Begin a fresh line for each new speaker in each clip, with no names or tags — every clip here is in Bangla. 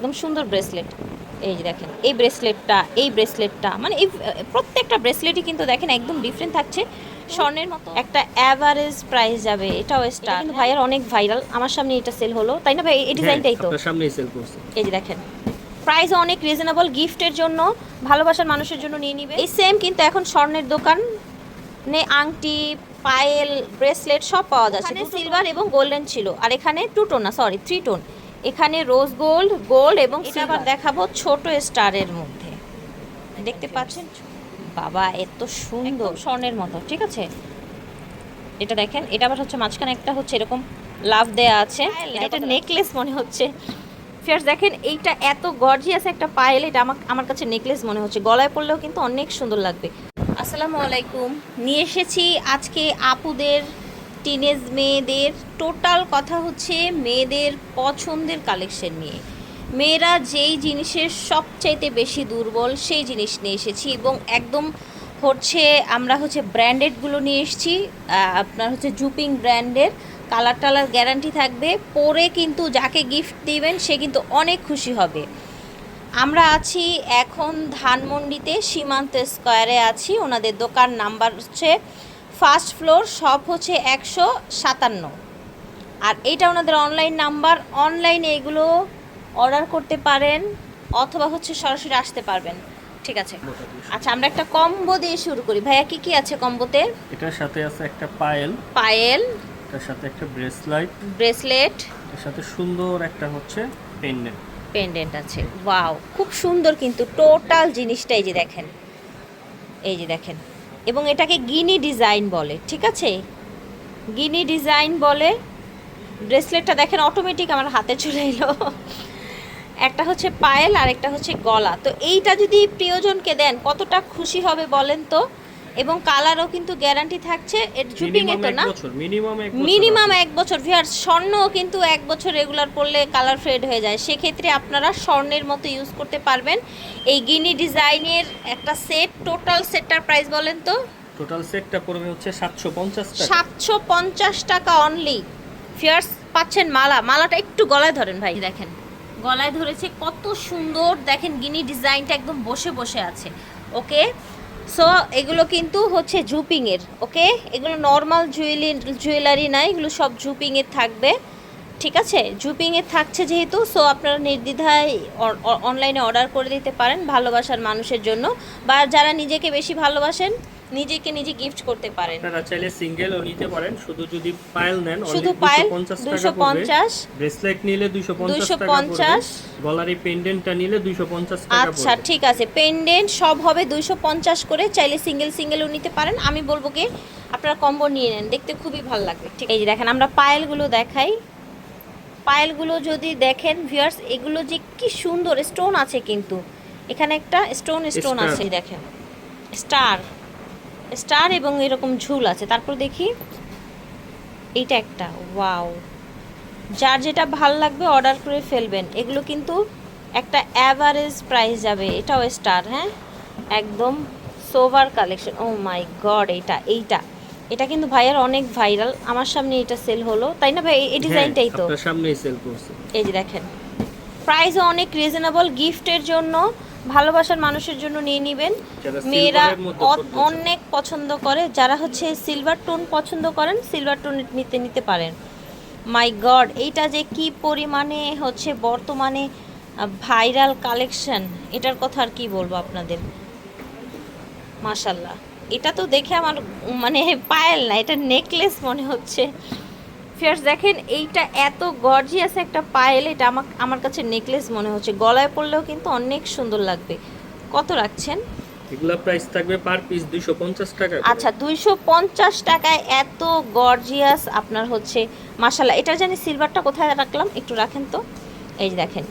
একদম সুন্দর ব্রেসলেট এই যে দেখেন এই ব্রেসলেটটা এই ব্রেসলেটটা মানে এই প্রত্যেকটা ব্রেসলেটই কিন্তু দেখেন একদম ডিফারেন্ট থাকছে। স্বর্ণের মতো। একটা অ্যাভারেজ প্রাইস যাবে এটাও স্টার কিন্তু ভাইয়ের অনেক ভাইরাল আমার সামনে এটা সেল হলো তাই না ভাই? এই ডিজাইনটাই তো।
হ্যাঁ, আপনার সামনেই সেল করছে।
এই যে দেখেন প্রাইসও অনেক রিজনেবল গিফটের জন্য ভালোবাসার মানুষের জন্য নিয়ে নিবে। এই সেম কিন্তু এখন স্বর্ণের দোকান নে আংটি পায়েল ব্রেসলেট সব পাওয়া যাচ্ছে। সিলভার এবং গোল্ডেন ছিল আর এখানে টু টোন না সরি থ্রি টোন এখানে রোজ গোল্ড গোল্ড এবং সিলভার দেখাবো ছোট স্টারের মধ্যে। দেখতে পাচ্ছেন? বাবা এত সুন্দর। স্বর্ণের মতো ঠিক আছে? এটা দেখেন এটা আবার হচ্ছে মাঝখানে একটা হচ্ছে এরকম লাভ দেয়া আছে। এটা নেকলেস মনে হচ্ছে। ফিয়ার্স দেখেন এইটা এত গর্জিয়াস একটা পায়েল এটা আমার আমার কাছে নেকলেস মনে হচ্ছে। গলায় পড়লেও কিন্তু অনেক সুন্দর লাগবে। আসসালামু আলাইকুম। নিয়ে এসেছি আজকে আপুদের টিনেজ মেয়েদের, টোটাল কথা হচ্ছে মেয়েদের পছন্দের কালেকশন নিয়ে। মেয়েরা যেই জিনিসের সবচাইতে বেশি দুর্বল, সেই জিনিস নিয়ে এসেছি এবং একদম হচ্ছে আমরা হচ্ছে ব্র্যান্ডেডগুলো নিয়ে এসেছি আপনার হচ্ছে জুপিং ব্র্যান্ডের কালার টালার গ্যারান্টি থাকবে। পরে কিন্তু যাকে গিফট দিবেন, সে কিন্তু অনেক খুশি হবে। আমরা আছি এখন ধানমন্ডিতে, সীমান্ত স্কোয়ারে আছি। ওনাদের দোকান নাম্বার হচ্ছে ফার্স্ট ফ্লোর সব হচ্ছে একশো সাতান্ন। আর এটা ওনাদের অনলাইন নাম্বার অনলাইনে এগুলো অর্ডার করতে পারেন অথবা হচ্ছে সরাসরি আসতে পারবেন। ঠিক আছে। আচ্ছা আমরা একটা কম্বো দিয়ে শুরু করি। ভাইয়া কি কি আছে কম্বোতে
এটার সাথে আছে একটা পায়েল।
পায়েল।
এটার সাথে একটা ব্রেসলাইট
ব্রেসলেট।
এর সাথে সুন্দর একটা হচ্ছে পেন্ডেন্ট
পেন্ডেন্ট আছে। ওয়াও খুব সুন্দর কিন্তু টোটাল জিনিসটা এই যে দেখেন। এই যে দেখেন। এবং এটাকে গিনি ডিজাইন বলে, ঠিক আছে? গিনি ডিজাইন বলে, ব্রেসলেটটা দেখেন অটোমেটিক আমার হাতে চলে এলো। একটা হচ্ছে পায়েল আর একটা হচ্ছে গলা। তো এইটা যদি প্রিয়জনকে দেন, কতটা খুশি হবে বলেন তো? এবং কালারও কিন্তু গ্যারান্টি থাকছে এর জুপিং এ তো না।
মিনিমাম এক বছর
মিনিমাম এক বছর ভিয়ার স্বর্ণও কিন্তু এক বছর রেগুলার পরলে কালার ফেড হয়ে যায়। সেক্ষেত্রে আপনারা স্বর্ণের মতো ইউজ করতে পারবেন। এই গিনি ডিজাইনের একটা সেট টোটাল সেটটার প্রাইস বলেন তো?
টোটাল সেটটা পড়বে হচ্ছে সাতশো পঞ্চাশ টাকা।
সাতশো পঞ্চাশ টাকা অনলি ফিয়ার্স পাচ্ছেন মালা। মালাটা একটু গলায় ধরেন ভাই। দেখেন গলায় ধরেছে কত সুন্দর। দেখেন গিনি ডিজাইনটা একদম বসে বসে আছে। ওকে সো এগুলো কিন্তু হচ্ছে জুপিংয়ের ওকে এগুলো নর্মাল জুয়েলি জুয়েলারি না এগুলো সব জুপিংয়ের থাকবে, ঠিক আছে? জুপিংয়ের থাকছে যেহেতু সো আপনারা নির্দ্বিধায় অনলাইনে অর্ডার করে দিতে পারেন ভালোবাসার মানুষের জন্য। বা যারা নিজেকে বেশি ভালোবাসেন নিজেকে নিজে গিফট করতে পারেন।
আপনারা চাইলে সিঙ্গেলও নিতে পারেন। শুধু যদি পায়েল নেন
শুধু পায়েল
দুশো পঞ্চাশ
250
টাকা পড়বে। ব্রেসলেট নিলে দুইশো পঞ্চাশ টাকা
250
পড়বে। গলার পেন্ডেন্টটা নিলে দুইশো পঞ্চাশ টাকা
আচ্ছা ঠিক আছে। পেন্ডেন্ট সব হবে দুইশো পঞ্চাশ করে। চাইলে সিঙ্গেল সিঙ্গেলও নিতে পারেন। আমি বলব কি আপনারা কম্বো নিয়ে নেন। দেখতে খুবই ভালো লাগবে। ঠিক এই যে দেখেন আমরা পায়েলগুলো দেখাই। পায়েলগুলো যদি দেখেন ভিউয়ার্স এগুলো যে কি সুন্দর স্টোন আছে কিন্তু। এখানে একটা স্টোন স্টোন আছে দেখেন। স্টার স্টার এবং এরকম ঝুল আছে। তারপর দেখি এইটা একটা। ওয়াও। যার যেটা ভালো লাগবে অর্ডার করে ফেলবেন। এগুলো কিন্তু একটা অ্যাভারেজ প্রাইস যাবে। এটাও স্টার হ্যাঁ? একদম সোভার কালেকশন ও মাই গড এইটা এইটা। এটা কিন্তু ভাইয়ের অনেক ভাইরাল আমার সামনে এটা সেল হলো। তাই না ভাই? এই- ডিজাইনটাই
হ্যাঁ,
তো।
আপনার সামনেই সেল করছে।
এই যে দেখেন। প্রাইসও অনেক রিজনেবল গিফটের জন্য ভালোবাসার মানুষের জন্য নিয়ে নেবেন। মেয়েরা। অনেক পছন্দ করে যারা হচ্ছে সিলভার টোন পছন্দ করেন সিলভার টোন নিতে নিতে পারেন। মাই গড এইটা যে কি পরিমাণে হচ্ছে বর্তমানে ভাইরাল কালেকশন এটার কথা আর কি বলব আপনাদের? মাশাল্লাহ এটা তো দেখে আমার মানে পায়েল না এটা নেকলেস মনে হচ্ছে। ফিয়ার্স দেখেন এইটা এত গর্জিয়াস একটা পায়েল এটা আমার আমার কাছে নেকলেস মনে হচ্ছে। গলায় পরলেও কিন্তু অনেক সুন্দর লাগবে। কত রাখছেন?
এগুলা প্রাইস থাকবে পার পিস দুইশো পঞ্চাশ টাকা
আচ্ছা দুইশো পঞ্চাশ টাকায় এত গর্জিয়াস আপনার হচ্ছে মাসাল্লাহ এটা জানি সিলভারটা কোথায় রাখলাম? একটু রাখেন তো। এই দেখেন।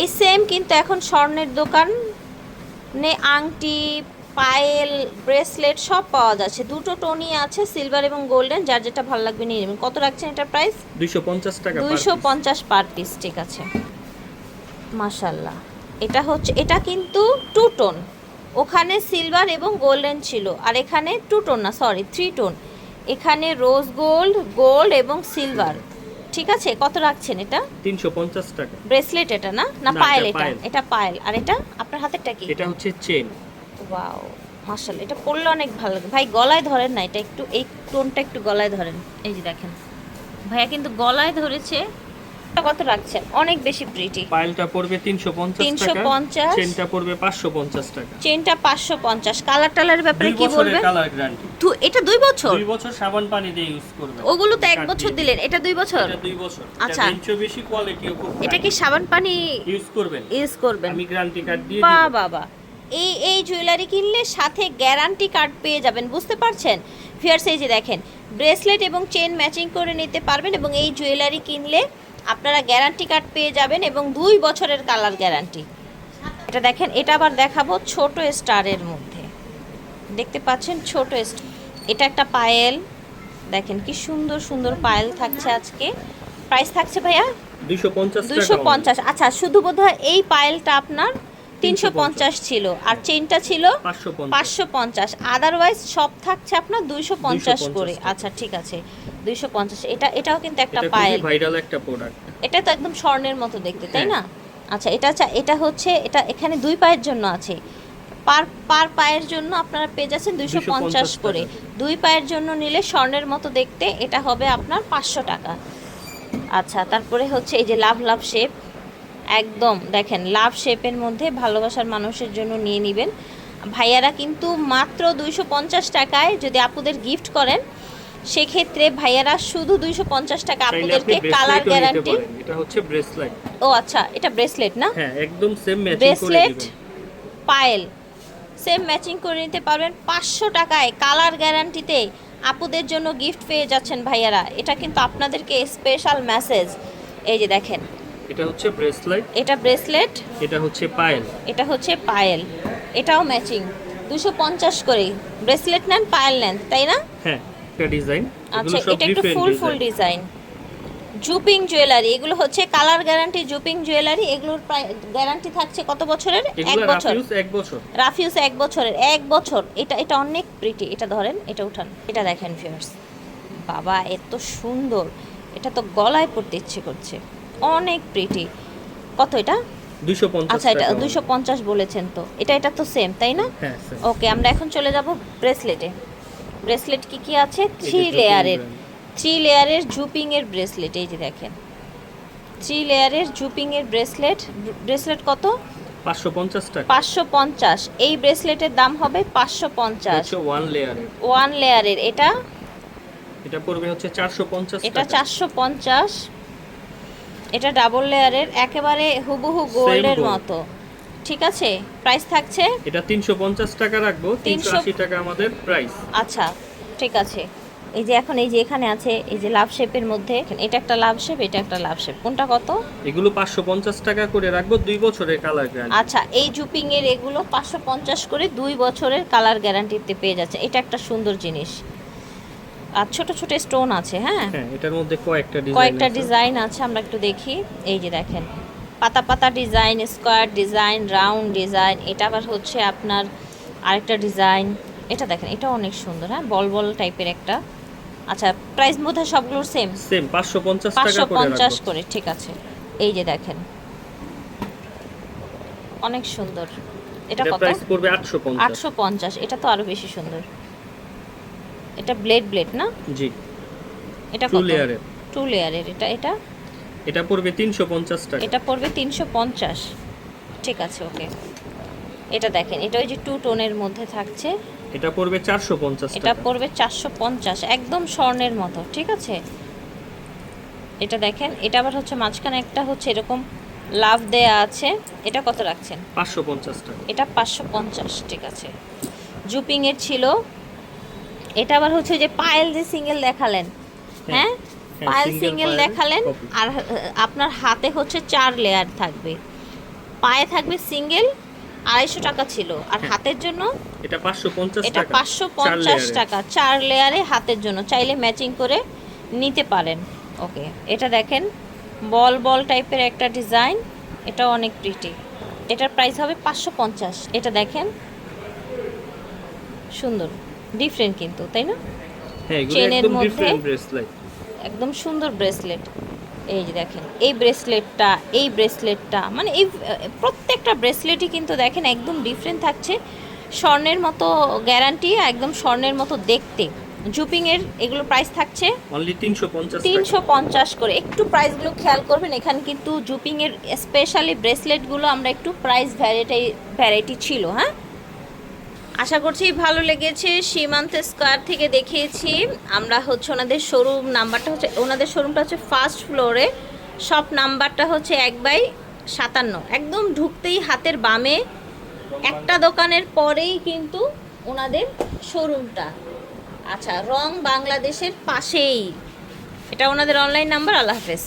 এই সেম কিন্তু এখন স্বর্ণের দোকান। নে আংটি পায়েল ব্রেসলেট সব পাওয়া যাচ্ছে। দুটো টোনই আছে সিলভার এবং গোল্ডেন যার যেটা ভালো লাগবে নিয়ে নেবেন। কত রাখছেন এটার প্রাইস?
দুইশো পঞ্চাশ টাকা per
দুইশো
piece।
পঞ্চাশ পার পিস ঠিক আছে। মাশাল্লাহ। এটা হচ্ছে এটা কিন্তু টু টোন ওখানে সিলভার এবং গোল্ডেন ছিল আর এখানে টু টোন না সরি থ্রি টোন এখানে রোজ গোল্ড গোল্ড এবং সিলভার ঠিক আছে? কত রাখছেন এটা?
তিনশো পঞ্চাশ টাকা।
ব্রেসলেট এটা না? না পায়েল
এটা
এটা।
পায়েল।
এটা পায়েল। আর এটা আপনার হাতেরটা কি?
এটা হচ্ছে চেন
ওয়াও মাশাআল্লাহ এটা পরলে অনেক ভালো লাগে। ভাই গলায় ধরেন না এটা একটু এই টোনটা একটু গলায় ধরেন। এই যে দেখেন। ভাইয়া কিন্তু গলায় ধরেছে কত রাখছেন? অনেক বেশি প্রিটি
পায়েলটা পড়বে তিনশো পঞ্চাশ টাকা
350
চেনটা পড়বে পাঁচশো পঞ্চাশ টাকা।
চেনটা পাঁচশো পঞ্চাশ। কালার টালার ব্যাপারে কি বলবেন?
কালার গ্যারান্টি
দু- এটা দুই বছর?
দুই বছর সাবান পানি দিয়ে ইউজ করবে
ওগুলো তো এক বছর দিলেন এটা দুই বছর?
এটা দুই বছর।
আচ্ছা।
আচ্ছা বেশি কোয়ালিটিও খুব
এটা কি সাবান পানি
ইউজ করবেন।
ইউজ করবেন?
আমি গ্যারান্টি কার্ড দিয়ে
বা
দিব।
বাবা এই এই জুয়েলারি কিনলে সাথে গ্যারান্টি কার্ড পেয়ে যাবেন বুঝতে পারছেন? ফিয়ার্স এই যে দেখেন ব্রেসলেট এবং চেন ম্যাচিং করে নিতে পারবেন এবং এই জুয়েলারি কিনলে আপনারা গ্যারান্টি কার্ড পেয়ে যাবেন এবং দুই বছরের কালার গ্যারান্টি এটা দেখেন এটা আবার দেখাবো ছোট স্টারের মধ্যে। দেখতে পাচ্ছেন ছোট স্টার এটা একটা পায়েল। দেখেন কি সুন্দর সুন্দর পায়েল থাকছে আজকে। প্রাইস থাকছে ভাইয়া?
দুইশো পঞ্চাশ
আচ্ছা শুধু বোধহয় এই পায়েলটা আপনার তিনশো পঞ্চাশ ছিল আর চেনটা ছিল
পাঁচশো পঞ্চাশ।
আদারওয়াইজ সব থাকছে আপনার দুইশো পঞ্চাশ করে। আচ্ছা ঠিক আছে দুইশো পঞ্চাশ। এটা এটাও কিন্তু একটা পায়েল
ভাইরাল একটা প্রোডাক্ট
এটা তো একদম স্বর্ণের মতো দেখতে তাই
হ্যাঁ।
না? আচ্ছা এটা এটা হচ্ছে এটা এখানে দুই পায়ের জন্য আছে। পার পার পায়ের জন্য আপনারা পেয়ে যাচ্ছেন দুইশো পঞ্চাশ করে। দুই পায়ের জন্য নিলে স্বর্ণের মতো দেখতে এটা হবে আপনার পাঁচশো টাকা। আচ্ছা তারপরে হচ্ছে এই যে লাভ লাভ শেপ একদম দেখেন লাভ শেপের মধ্যে ভালোবাসার মানুষের জন্য নিয়ে নেবেন। ভাইয়ারা কিন্তু মাত্র দুইশো পঞ্চাশ টাকায় যদি আপুদের গিফট করেন সেক্ষেত্রে ভাইয়ারা শুধু দুইশো পঞ্চাশ টাকা আপনাদেরকে কালার গ্যারান্টি
এটা হচ্ছে ব্রেসলেট
ও আচ্ছা এটা ব্রেসলেট না?
হ্যাঁ একদম সেম ম্যাচিং
ব্রেসলেট পায়েল সেম ম্যাচিং করে নিতে পারবেন। পাঁচশো টাকায় কালার গ্যারান্টিতে আপুদের জন্য গিফট পেয়ে যাচ্ছেন ভাইয়ারা। এটা কিন্তু আপনাদেরকে স্পেশাল মেসেজ এই যে দেখেন
এটা হচ্ছে ব্রেসলেট।
এটা ব্রেসলেট।
এটা হচ্ছে পায়েল।
এটা হচ্ছে পায়েল। এটাও ম্যাচিং। দুশো পঞ্চাশ করে ব্রেসলেট নেন পায়েল নেন তাই না?
হ্যাঁ একটা ডিজাইন।
আচ্ছা এটা একটু ফুল ফুল ডিজাইন জুপিং জুয়েলারি এগুলো হচ্ছে কালার গ্যারান্টি জুপিং জুয়েলারি। এগুলোর গ্যারান্টি থাকছে কত বছরের? এক বছর।
এক বছর।
রাফিউস এক বছরের এক বছর। এটা এটা অনেক প্রিটি এটা ধরেন এটা উঠান। এটা দেখেন ফিয়ার্স বাবা এত সুন্দর। এটা তো গলায় পড়তে ইচ্ছে করছে। অনেক প্রিটি কত এটা? আচ্ছা এটা দুশো পঞ্চাশ বলেছেন তো। এটা এটা তো সেম তাই না?
হ্যাঁ
ওকে আমরা এখন চলে যাব ব্রেসলেটে ব্রেসলেট কি কি আছে? থ্রি লেয়ারের থ্রি লেয়ারের জুপিং এর ব্রেসলেট এই যে দেখেন। থ্রি লেয়ারের জুপিং এর ব্রেসলেট ব্রেসলেট কত?
পাঁচশো পঞ্চাশ টাকা।
পাঁচশো পঞ্চাশ। এই ব্রেসলেটের দাম হবে পাঁচশো পঞ্চাশ।
ওয়ান লেয়ারের
ওয়ান লেয়ারের এটা?
এটা পড়বে হচ্ছে চারশো পঞ্চাশ
এটা চারশো পঞ্চাশ। এটা ডাবল লেয়ারের একেবারে হুবহু গোল্ডের। মতো। ঠিক আছে? প্রাইস থাকছে?
এটা তিনশো পঞ্চাশ টাকা রাখব তিনশো
300
আশি টাকা আমাদের প্রাইস
আচ্ছা ঠিক আছে। এই যে এখন এই যে এখানে আছে এই যে লাভ শেপের মধ্যে এটা একটা লাভ শেপ এটা একটা লাভ শেপ কোনটা কত?
এগুলো পাঁচশো পঞ্চাশ টাকা করে রাখব দুই বছরের কালার গ্যারান্টি
আচ্ছা এই জুপিং এর এগুলো পাঁচশো পঞ্চাশ করে দুই বছরের কালার গ্যারান্টিতে পেয়ে যাচ্ছে। এটা একটা সুন্দর জিনিস। আর ছোট ছোট স্টোন আছে হ্যাঁ?
হ্যাঁ এটার মধ্যে কয়েকটা ডিজাইন
কয়েকটা ডিজাইন আছে আমরা একটু দেখি। এই যে দেখেন পাতা পাতা design square design round design এটা আবার হচ্ছে আপনার আরেকটা ডিজাইন এটা দেখেন এটা অনেক সুন্দর হ্যাঁ? বল বল টাইপের একটা। আচ্ছা প্রাইস মধ্যে সবগুলোর সেম
সেম পাঁচশো পঞ্চাশ টাকা
পাঁচশো
করে
পঞ্চাশ
রাখব।
করে ঠিক আছে। এই যে দেখেন অনেক সুন্দর। এটা কত?
প্রাইস পড়বে আটশো পঞ্চাশ।
আটশো পঞ্চাশ এটা তো আরও বেশি সুন্দর। এটা ব্লেড ব্লেড না?
জি।
এটা
টু
কত?
লেয়ারের
টু লেয়ারের এটা এটা?
এটা পড়বে তিনশো পঞ্চাশ টাকা।
এটা পড়বে তিনশো পঞ্চাশ। ঠিক আছে ওকে। এটা দেখেন এটা ওই যে টু টোনের মধ্যে থাকছে।
এটা পড়বে চারশো পঞ্চাশ
এটা পড়বে চারশো পঞ্চাশ একদম স্বর্ণের মতো ঠিক আছে? এটা দেখেন এটা আবার হচ্ছে মাঝখানে একটা হচ্ছে এরকম লাভ দেয়া আছে। এটা কত রাখছেন?
পাঁচশো পঞ্চাশ টাকা।
এটা পাঁচশো পঞ্চাশ ঠিক আছে। জুপিং এর ছিল এটা আবার হচ্ছে যে পায়েল যে সিঙ্গেল দেখালেন। হ্যাঁ
হ্যাঁ,
পায়েল সিঙ্গেল দেখালেন আর আপনার হাতে হচ্ছে চার লেয়ার থাকবে। পায়ে থাকবে সিঙ্গেল আড়াইশো টাকা ছিল। আর
হ্যাঁ।
হাতের জন্য?
এটা পাঁচশো পঞ্চাশ
এটা পাঁচশো পঞ্চাশ টাকা। চার লেয়ারে হাতের জন্য। চাইলে ম্যাচিং করে নিতে পারেন। ওকে এটা দেখেন বল বল টাইপের একটা ডিজাইন এটা অনেক প্রিটি এটার প্রাইস হবে পাঁচশো পঞ্চাশ। এটা দেখেন সুন্দর। ডিফারেন্ট কিন্তু তাই না?
হ্যাঁ
চেনের
একদম
মধ্যে-
ডিফারেন্ট ব্রেসলেট
একদম সুন্দর ব্রেসলেট এই যে দেখেন এই ব্রেসলেটটা এই ব্রেসলেটটা মানে এই প্রত্যেকটা ব্রেসলেটই কিন্তু দেখেন একদম ডিফারেন্ট থাকছে। স্বর্ণের মতো গ্যারান্টি একদম স্বর্ণের মতো দেখতে। জুপিংয়ের এগুলো প্রাইস থাকছে
অনলি তিনশো পঞ্চাশ
তিনশো পঞ্চাশ করে। একটু প্রাইসগুলো খেয়াল করবেন এখানে কিন্তু জুপিংয়ের স্পেশালি ব্রেসলেটগুলো আমরা একটু প্রাইস ভ্যারাইটি ভ্যারাইটি ছিল হ্যাঁ? আশা করছি ভালো লেগেছে সীমান্ত স্কোয়ার থেকে দেখিয়েছি। আমরা হচ্ছে ওনাদের শোরুম নাম্বারটা হচ্ছে, ওনাদের শোরুমটা হচ্ছে ফার্স্ট ফ্লোরে শপ নাম্বারটা হচ্ছে এক বাই সাতান্ন। একদম ঢুকতেই হাতের বামে। একটা দোকানের পরেই কিন্তু ওনাদের শোরুমটা আচ্ছা রং বাংলাদেশের পাশেই। এটা ওনাদের অনলাইন নাম্বার আল্লাহ হাফেজ।